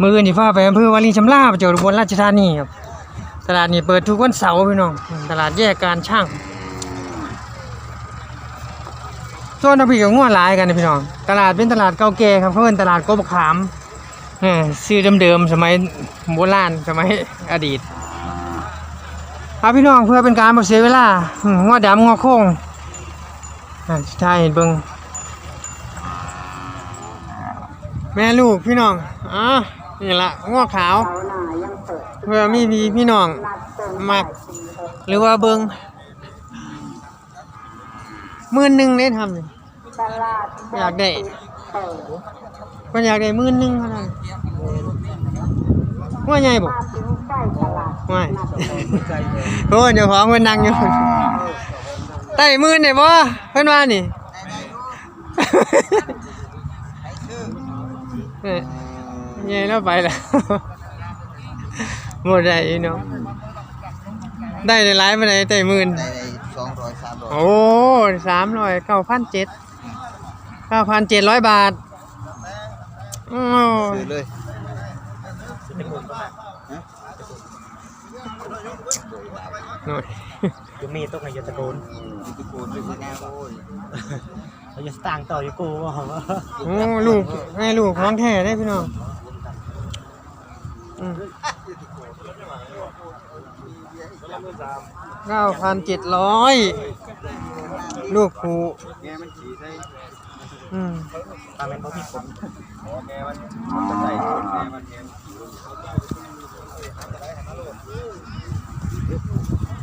มืออื่นที่ฟ้าไปอำเภอวารินชำราบจังหวัดอุบลราชธานีครับตลาดนี้เปิดทุกวันเสาร์พี่น้องตลาดแยกการช่างส่วนน้ำพริกกับงัวหลายกันนะพี่น้อง ตลาดเป็นตลาดเก่าแก่ครับเขาเป็นตลาดกบขามเออชื่อเดิมๆสมัยโบราณสมัยอดีตครับพี่น้องเพื่อเป็นการบ่เสียเวลางัวดำงัวโค้งใช่เบิ่งแม่ลูกพี่น้องอะ นี่ละงัวขาว เพื่อมีพี่พี่น้องมัก หรือว่าเบิงหมื่นหนึ่งได้ทำนี่อยากได้ก็อยากได้หมื่นหนึ่งเท่านั้นว่าไงบอกไม่โอ้ยเดี๋ยวของเพิ่นนั่งอยู่ได้หมื่นได้บ่เพิ่นว่านี่ เอ้ยยายเราไปแล้วหมดได้อีเนาะได้ในไลฟ์มาไหนแต่หมื่นในสองร้อยสามร้อยโอ้สามร้อยเก้าพันเจ็ดเก้าพันเจ็ดร้อยบาทโอ้ซื้อเลยหน่อยยูมีต้องไงยตะโกนตะโกนด้วยแน่โอ้ยเราจะสตางค์ต่ออยู่กูว่าว่าโอ้ลูกให้ลูกของแท้ได้พี่น้อง เก้าพันเจ็ดร้อยลูกผูแมันขี่ใส่อืมตามเป็นเขาพี่ผมแกมันจะใส่คนแมันแก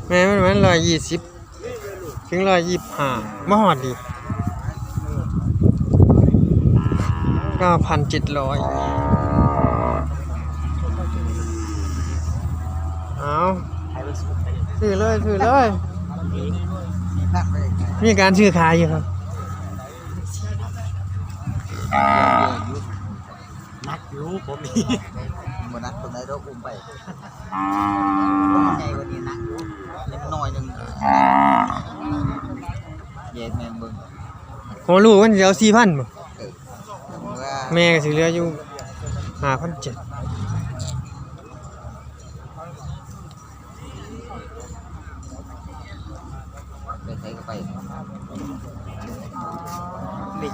แม่มันมันร้อยยี่สิบถึงร้อยยี่สิบห้ามาหอดดีเก้าพันเจ็ดร้อยเอา ไทยเป็นสุดไป ซื้อเลยซื้อเลยนักไปมีการซื้อขายอยู่ครับนักรู้ผมมีมันนักคนไหนเราอุ้มไปใหญ่กว่านี้นักอยู่เล็กน้อยหนึ่งเย็นแม่เบิ่งโหลูกมันเดี๋ยวสี่พันบ่เออว่าแม่ก็สิเหลืออยู่ห้าพันเจ็ด ไปใช้ก็ไป มี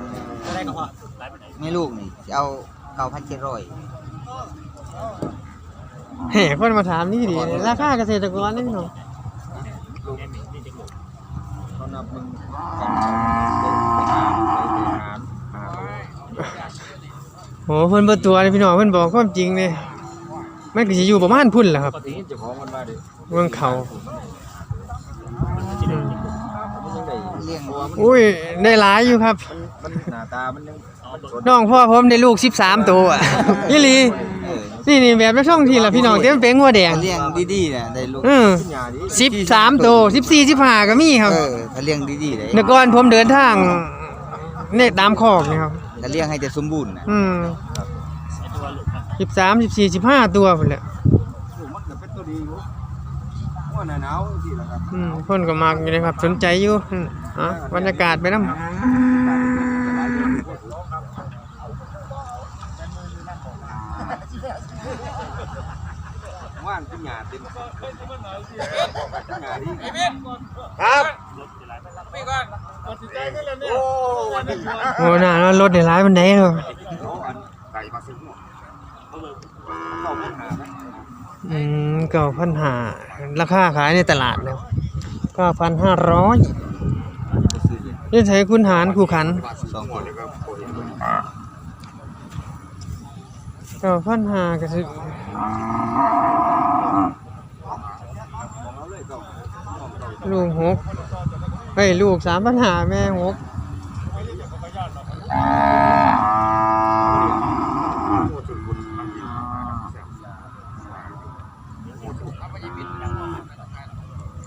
จะเขาเงินก็ได้ก็พอไม่ลูกนี่จะเอาเก้าพันเจ็ดร้อยแห่คนมาถามนี่ดิราคาเกษตรกรนี่พี่น้องเขานับมึงกันไปหาไปหาหาโหเพิ่นบ่ตัวเลยพี่น้องเพิ่นบอกความจริงเลยมันก็สิอยู่ประมาณพุ่นแหละครับปกติเจ้าของมันมาดิเมืองเขาอืมมันยังได้เลี้ยงวัวมันอุ้ยได้หลายอยู่ครับ มัน หน้าตามันยังสดน้องพ่อผมได้ลูก 13 ตัวอะอีหลีเออนี่นี่แบบในช่องที่ล่ะพี่น้องเต็มเป็นงัวแดงถ้าเลี้ยงดีๆนะได้ลูกเออขึ้นยาดิ13ตัว14 15ก็มีครับเออถ้าเลี้ยงดีๆได้เมื่อก่อนผมเดินทางเนี่ยตามคอกนี่ครับ ถ้าเลี้ยงให้จะสมบูรณ์นะอืม13 14 15ตัวพุ่นแหละมันก็เป็นตัวดีอยู่ว่าหนาวสิล่ะครับอืมคนก็มักอยู่นะครับ สนใจอยู่อืมอะบรรยากาศไปนำว่านขึ้นยา เต็มขึ้นยาดิโอ้น่าแล้วรถได้หลายปานใดเนาะไก่มาซื้อหมดเข้าปัญหาไหมอืมเก้าพันห้าราคาขายในตลาดแล้วเก้าพันห้าร้อยนี่ใช้คุณหารคู่ขันสองคนเก้าพันห้าก็สิ ลูกหกเฮ้ยลูกสามพันห้าแม่หก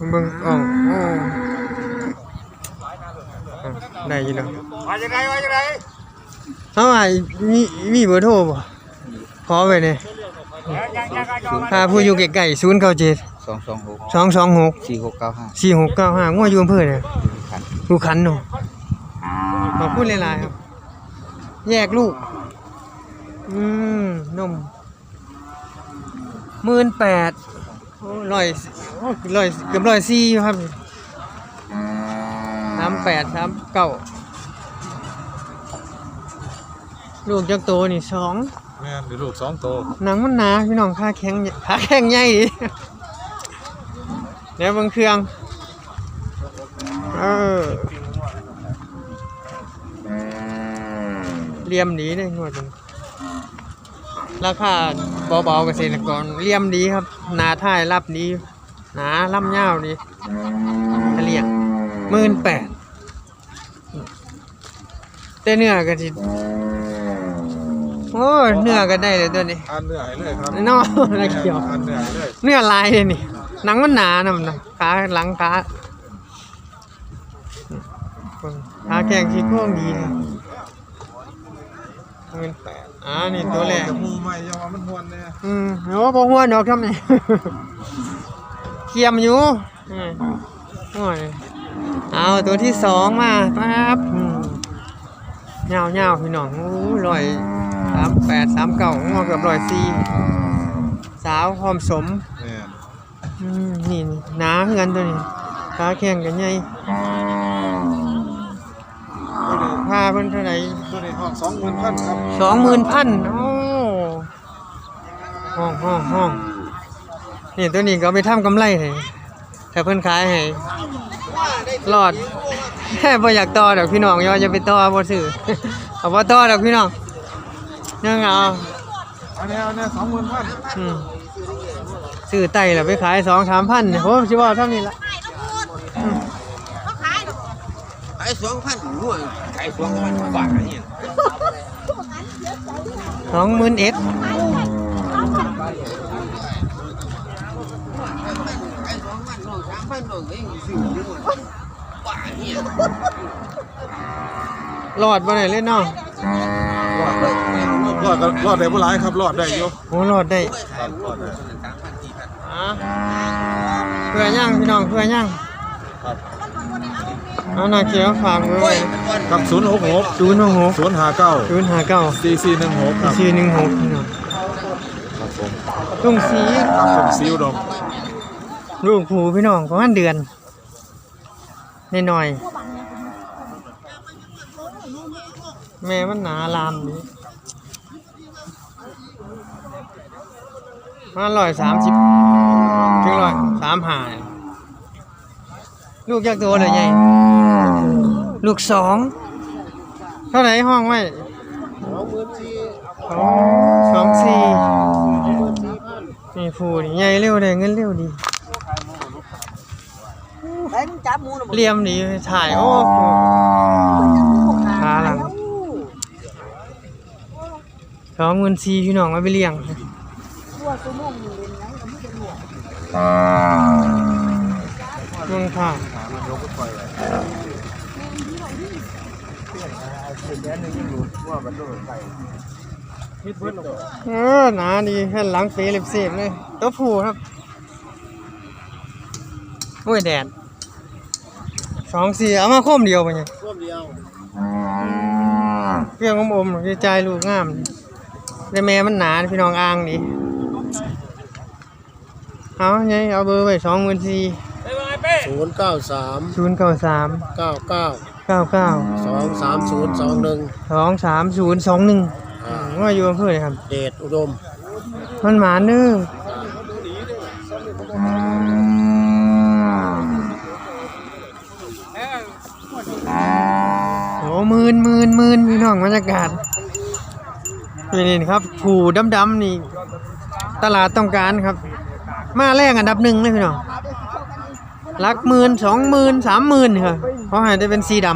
เบิ่งอ่องโอ้อะได้อยินแล้วว่าจะไงว่าจะไงเอาไอ้มีมีเบอร์โทรบ่ขอไว้เนี่ยพาผู้อยู่ใกล้ๆศูนย์เก้าเจ็ด สองสองหกสองสองหกสี่หกเก้าห้าสี่หกเก้าห้างัวอยู่อำเภอเนี่ยขันผู้ขันเนาะขอบคุณหลายๆครับ แยกลูก อืมนมหมื่นแปดโอ้ร้อยโอ้ร้อยเกือบร้อยสี่อยู่ครับสามแปดสามเก้าลูกจักโตนี่สองแม่นมีลูกสองโตหนังมันหนาพี่น้องขาแข็งขาแข็งใหญ่ดิ เดี๋ยวเบิ่งเครื่อง เออเลี่ยมดีเลยงวดนี้ราคาเบาๆเกษตรกรเลี่ยมดีครับหนาท่ายรับดีหนาล่ำยาวดีทะเลียงหมื่นแปดแต่เนื้อก็สิโอ้ยเนื้อก็ได้เลยตัวนี้อันเนื้อให้เลยครับเนาะอะไรเกี่ยวอันเนื้อให้เลยเนื้อลายเลยนี่ หนังมันหนานะมันนะขาหลังขาขาแข็งขี้โค้งดีนะเงินแปดอ่านี่ตัวแรกจะมูใหม่อยาว่ามันหวนเนี่ยอืมโอ้บ่หัวดอกทำนี่เคียมอยู่อืมโอ้ยเอาตัวที่สองมาปั๊บอืมเงาเงาๆพี่น้องโอ้ยร้อยสามแปดสามเก้างอเกือบร้อยสี่สาวพร้อมสมแม่น อืมนี่นี่หนาคือกันตัวนี้ขาแข็งกันใหญ่ตัวนี้พาเพิ่นเท่าไหร่ตัวนี้ห้องสองหมื่นพันครับสองหมื่นพันโอ้ห้องห้องห้องนี่ตัวนี้ก็เอาไปทำกำไรให้แต่เพิ่นขายให้ รอด แค่บ่อยากต่อดอกพี่น้องอย่าจะไปต่อบ่ซื้อ เอาบ่ต่อดอกพี่น้องยังเอาอันนี้อันนี้สองหมื่นพัน อืม ซื้อไต่แล้วไปขายสองสามพันโอ้สิว่าเท่านี้ละไอ้สองพันหัวไอ้สองพันบาทนี่สองหมื่นเอ็ดไอ้สองพันน้องสามพันน้องเองซื้ออยู่บาทนี่รอดบ่ได้เลยเนาะรอดได้รอดก็รอดได้บ่หลายครับรอดได้อยู่โอ้รอดได้ครับรอดได้ อะเพื่อย่างพี่น้องเพื่อย่างครับเอาหน้าเขียวฝากไว้ไว้ครับศูนย์หกหกศูนย์หกศูนย์ห้าเก้าศูนย์ห้าเก้าสี่สี่หนึ่งหกครับสี่หนึ่งหกพี่น้องครับผมลุงสีครับผมซิวดมลูกผูพี่น้องประมาณเดือนนิดหน่อย แม่มันหนาลามนี้ มาร้อยสามสิบถึงร้อยสามหาลูกยักษ์ตัวเลยไงลูกสองเท่าไหร่ห้องไว้สองสองสี่นี่ผูนี่ใหญ่เร็วเลยเงินเร็วดีเลี่ยมดีถ่ายโอ้โหขาหลังสองหมื่นสี่พี่น้องมาไปเลี้ยง เมืองค่ะเออหนาดีแค่หลังเฟลิปเซฟเลยตัวผู้ครับโอ้ยแดดสองสี่เอามาโค้มเดียวไปเนี่ยร่วมเดียวเครื่องอมๆดีใจลูกงามแต่แม่มันหนาพี่น้องอ่างนี่ เอาไงเอาเบอร์ไว้สองหมื่นสี่ศูนย์เก้าสามศูนย์เก้าสามเก้าเก้าเก้าเก้าสองสามศูนย์สองหนึ่งสองสามศูนย์สองหนึ่งว่าอยู่อำเภอไหนครับ เดชอุดม มันหมาเนื้อโอ้หมื่นหมื่นหมื่นพี่น้องบรรยากาศนี่นี่ครับ ผูดำๆนี่ ตลาดต้องการครับ มาแรกอันดับหนึ่งเลยพี่น้องหลักหมื่นสองหมื่นสามหมื่นครับเพราะให้ได้เป็นสีด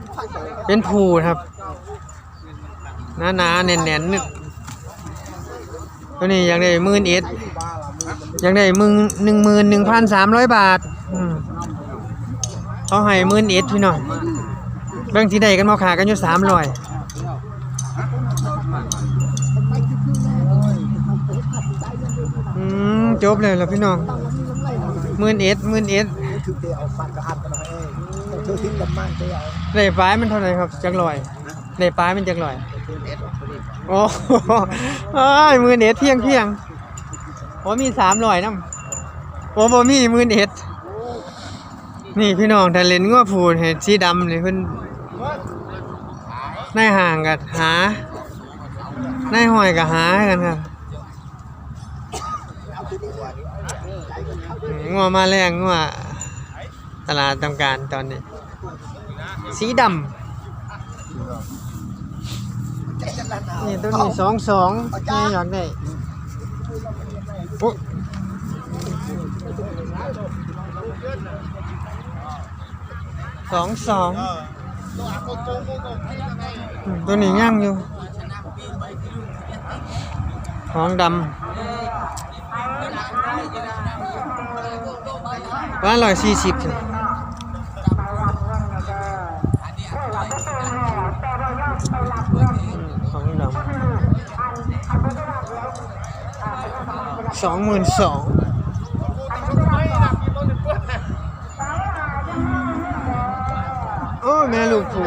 ำเป็นผูครับหนาๆแน่นๆนึกตัวนี้อยากได้หมื่นเอ็ดอยากได้หมื่นหนึ่งหมื่นหนึ่งพันสามร้อยบาทอืมเขาให้หมื่นเอ็ดพี่น้องเรื่องที่ใดกันมาขากันอยู่สามร้อยอืม จบเลยล่ะพี่น้องหมื่นเอ็ดหมื่นเอ็ดได้ปลายมันเท่าไหร่ครับจักลอยได้ปลายมันจักลอยโอ้โหเอ้ยมือเน็ตเพียงเพียงโอ้มีสามร้อยน้ำโอ้บ่มีมือเน็ตนี่พี่น้องถ้าเลนงัวผูดเห็นสีดำนี่เพิ่นในห่างกันหาในห้อยก็หากันครับอืม งัวมาแรงงัวตลาดต้องการตอนนี้ สีดำนี่ตัวนี้สองสองนี่อยากได้โอ้สองสองตัวนี้ย่างอยู่ของดำ ว่าร้อยสี่สิบของดำสองหมื่นสองโอ้แม่ลูกผู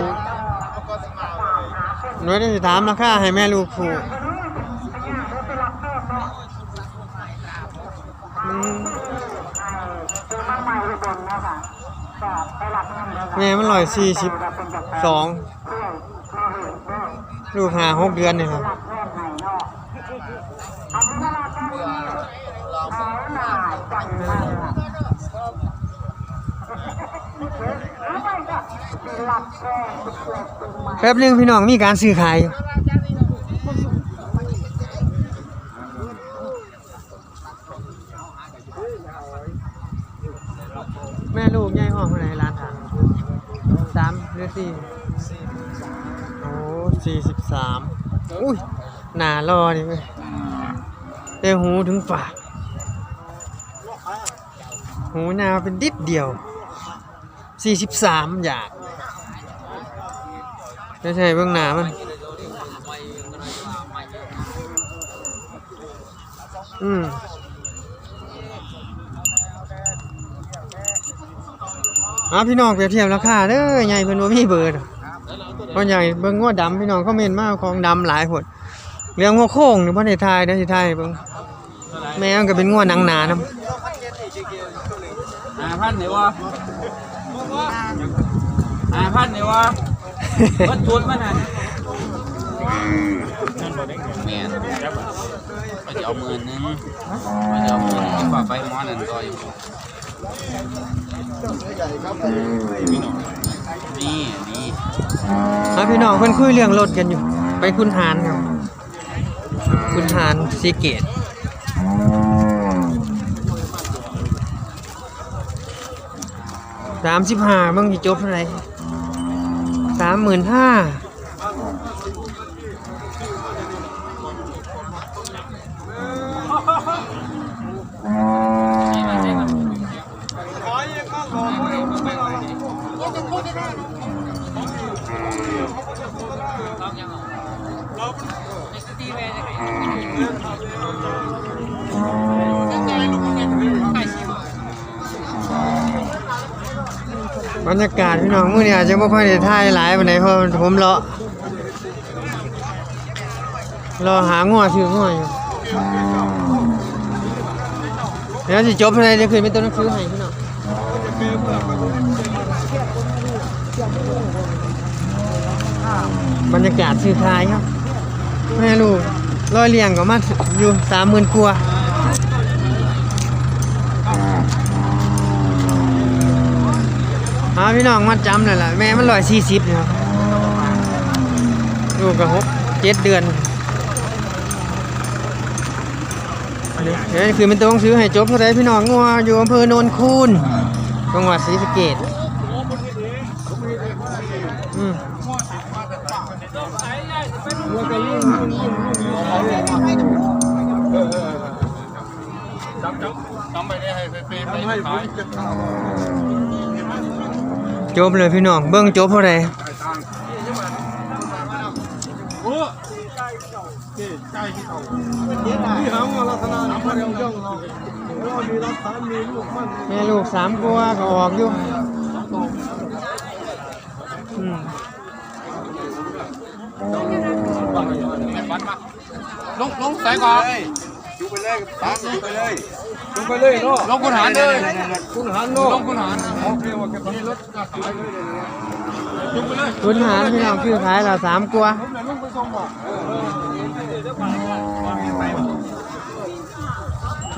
หน่วยจะถามราคาให้แม่ลูกผูอืมแม่มันร้อยสี่สิบสองลูกหาหกเดือนนี่ครับแป๊บหนึงพี่น้องมีการซื้อขายอยู่แม่ลูกใหญ่ห้องเท่าไหร่ร้านทางสามหรือสี่โอ้สี่สิบสามอุ้ย หนารอนี่เว้ยแต่หูถึงปากหูหนาเป็นดิดเดียวสี่สิบสามอยากไม่ใช่เบื้องหน้ามันอืมอะพี่น้องเปรียบเทียบราคาเด้อใหญ่เพิ่นบ่มีเบอร์ดอกเพราะใหญ่เบิ่งงัวดำพี่น้องคอมเมนต์มาของดำหลายคน เรื่องงัวโค้งนี่บ่ได้ทายเด้อสิทายให้เบิ่งแม่มันก็เป็นงัวหนังหนานํห้าพันเนี่ยวะห้าพันเนี่ยวะวัดชุดมันน่ะแม่นก็จะเอาหมื่นหนึงก็จะเอาหมื่นหนึงฝากไปหมอนั่นต่ออยู่นี่นี่อะพี่น้องเพิ่นคุยเรื่องรถกันอยู่ ไปคุณหารครับ คุณหารซีเกตสามสิบห้าบางทีจบเท่าไหร่สามหมื่นห้า บรรยากาศพี่น้องมื้อนี้อาจจะไม่ค่อยได้ถ่ายหลายปานใดเพราะผมรอรอหางัวซื้องัวอยู่เดี๋ยวสิจบเท่าไหร่เดี๋ยวคืนเป็นตัวหนังสือให้พี่น้องบรรยากาศซื้อขายครับ แม่ลูกร้อยเลี้ยงก็มาอยู่สามหมื่นกว่าอาพี่น้องมาจำเลยล่ะแม่มันร้อยสี่สิบครับลูกก็หกเจ็ดเดือนอันนี้เดี๋ยวคือเป็นตัวหนังสือให้จบเท่าไรพี่น้องงัวอยู่อำเภอโนนคูนจังหวัดศรีสะเกษ ให้ไปทำให้ผมจะจบเลยพี่น้องเบิ้งจบเท่าไรโอ้ใจที่เขาที่หางลักษณะน้ำมันยังย่องเราแล้วมีรักษามีลูกมันแม่ลูกสามกัวก็ออกอยู่อืมฟันมาลงลงใส่ก่อนจุไปเลยตั้งจุไปเลย จุไปเลยเนาะลงคุณหารเลยคุณหันเนาะลงคุณหารโอเคว่าแกมีรถก็ขายเลยเลยจุกไปเลยคุณหารพี่น้องคือขายเราสามกว่าผมเลยลุงไปส่งบอก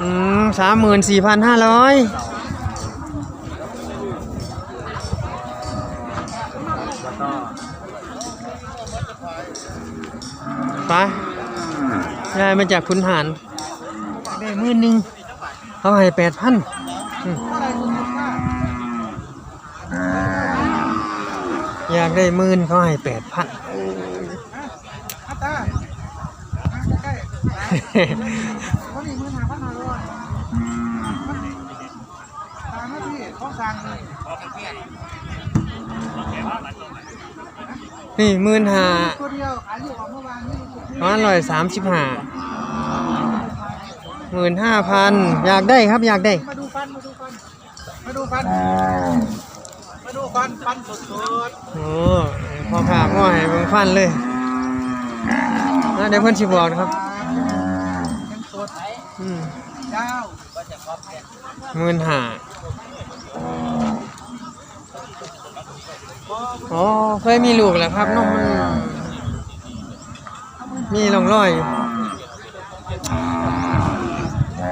อืมสามหมื่นสี่พันห้าร้อยไปได้มาจากคุณหารได้หมื่นหนึ่ง เขาให้แปดพันอยากได้หมื่นเขาให้แปดพันอาตาใกล้ๆวันนี้มือหาพันห้าร้อยตามหน้าที่เขาสั่งเลยนี่หมื่นห้าตัวเดียวขายอยู่ของเมื่อวานนี้ประมาณร้อยสามสิบห้า หมื่นห้าพันอยากได้ครับอยากได้ มาดูฟัน มาดูฟัน มาดูฟัน มาดูฟัน ฟันสดโอ้พอขาง่อยเบิ่งฟันเลยนะเดี๋ยวเพื่อนชิบอกนะครับๆยังสดอืมยาวหมื่นห้าอ๋อเคยมีลูกแล้วครับน้องมันมีร่องรอยอยู่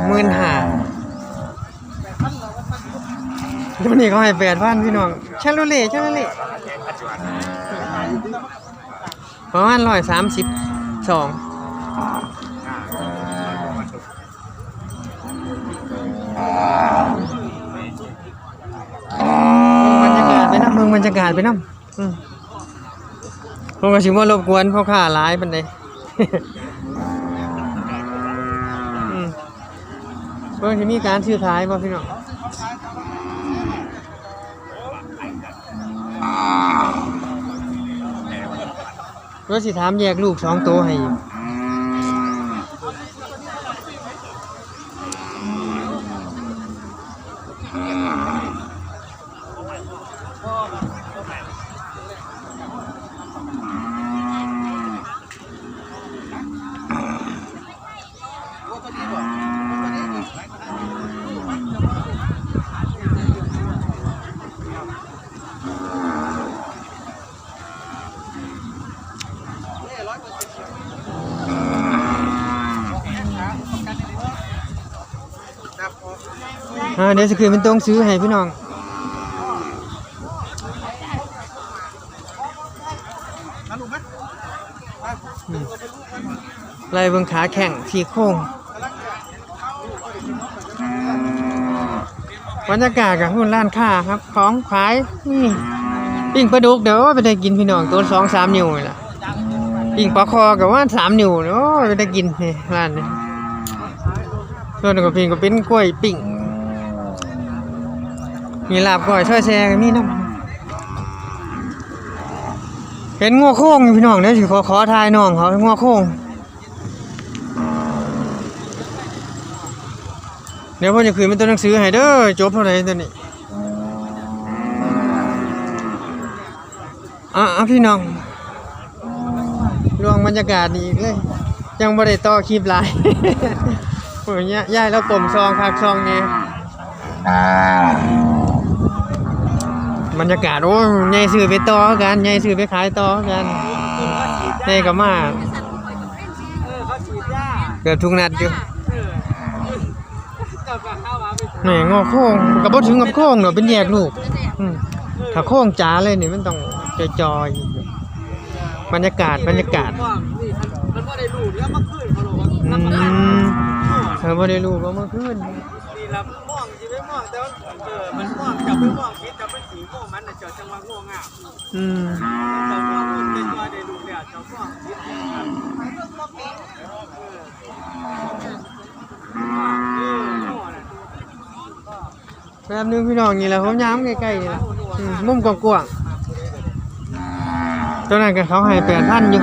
หมื่นห้าเดี๋ยวนี้เขาให้แปดพันพี่น้องชาโลเล่ชาโลเล่ประมาณร้อยสามสิบสองบรรยากาศไปน้ำเมืองบรรยากาศไปน้ำอืมผมก็ชิว่ารบกวนพ่อค้าหลายปันใด อืม เพิ่งที่มีการซื้อขายบ่พี่น้องก็สิถามแยกลูกสองตัวให้ เดี๋ยวสิคืนเป็นตรงซื้อให้พี่น้องลูกไล่เบิ่งขาแข่งที่โค้งบรรยากาศกับหุ่นร้านค้าครับ ของขายนี่ปิ้งปลาดุกเดี๋ยวว่าไปได้กินพี่น้องตัวสองสามนิ้วนี่ล่ะปิ้งปลาคอกับว่าสามนิ้วโอ้ยไปได้กินนี่ร้านนี้ส่วนกับปิ้งก็เป็นกล้วยปิ้ง มีลาบก้อยช่อยแซ่มีน้ำเห็นงัวโค้งอยู่พี่น้องเดี๋ยสิขอขอทายน้องเขางัวโค้งเดี๋ยวพ่อจะคืนเป็นตัวหนังสือให้เด้อจบเท่าไหร่ตัวนี้อะพี่น้องรวงบรรยากาศดีเลยยังบ่ได้ต่อคลิปหลายโอ้ยเนี่ยยายแล้วกลมซองคักซองเนี่ บรรยากาศโอ้ยยายซื้อไปต่อกันยายซื้อไปขายต่อกันยายก็มาเกือบทุกนัดอยู่นี่งอโค้งกับบ่ถึงกับโค้งเนาะเป็นแยกลูกอืมถ้าโค้งจ๋าเลยนี่มันต้องจอยๆบรรยากาศบรรยากาศมันก็ได้ลูกแล้วมาขึ้นเขาหรอกอืมเออบ่ได้ลูกก็เมื่อคืนนี่ละม่วงจีไม่ม่วงแต่ว่าเออมันม่วงจับไม่ม่วงคิด อืมจับบม่วงคิดแป๊บนึงพี่น้องนี่แหละผมย้ำใกล้ๆนี่แหละอืมมุมกว้างๆตัวนั้นก็เขาให้8,000อยู่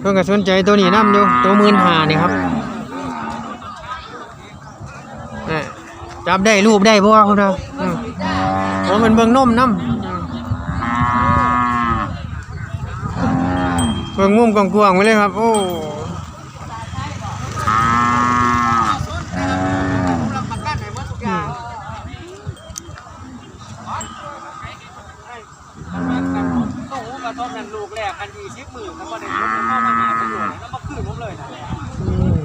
เพิ่นก็สนใจตัวนี้นํอยู่ตัว15,000นี่ครับจับได้รูปได้บ่คุณเด้ออืมโอ้มันเบิ่งนมน้ำ เบิ่งมุมกว้างๆไว้เลยครับโอ้รับประกันให้หมดทุกอย่างต้องหูกับต้นนันลูกแรกอันยี่สิบหมื่นแล้วก็เด็กผมเข้ามาหาประโยชน์แล้วมาคืนผมเลยนะอืม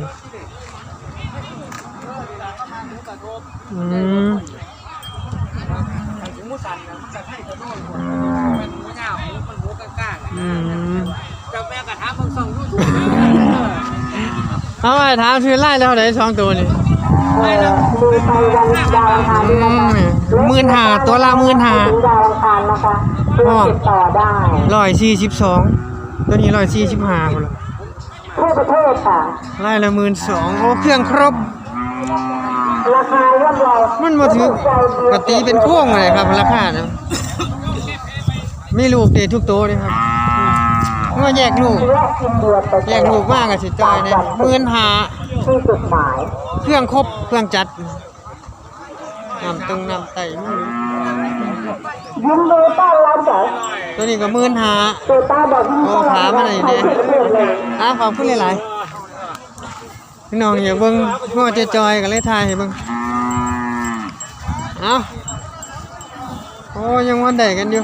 อืมหมูสันนะมันจะให้ตัวโน้นมันหมูเหงามันหมูกล้างอืม จากแม่กระทะบางสองยูทูบเอาไปถามชื่อไล่แล้วไหนสองตัวนี่ไม่นะมีไปวันดาวอังคารด้วยนะคะหมื่นหาตัวละหมื่นหาถึงดาวอังคารนะคะเพื่อติดต่อได้ร้อยสี่สิบสองตัวนี้ร้อยสี่สิบห้าคนละทั่วประเทศค่ะไล่ละหมื่นสองโอ้เครื่องครบราคาย่อมเยามันมาถือปกติเป็นพ่วงเลยครับราคานะไม่ลูกเดทุกตัวเลยครับอืม ว่าแยกลูกและกินเดือนไปแยกลูกมากกับสิจอยเนี่ยหมื่นหาที่จุดหมายเครื่องครบเครื่องจัดน้ำตึงน้ำไตไม่รู้ยินดีต้อนรับจากตัวนี้ก็หมื่นหาเตต้าบอกยินดีต้อนรับจากไทยทุกประเทศเลยอะขอบคุณหลายๆพี่น้องอย่าเบิ่งพ่อเจจอยกันเลยทายให้เบิ่งเอาโอ้ยังวันได้กันอยู่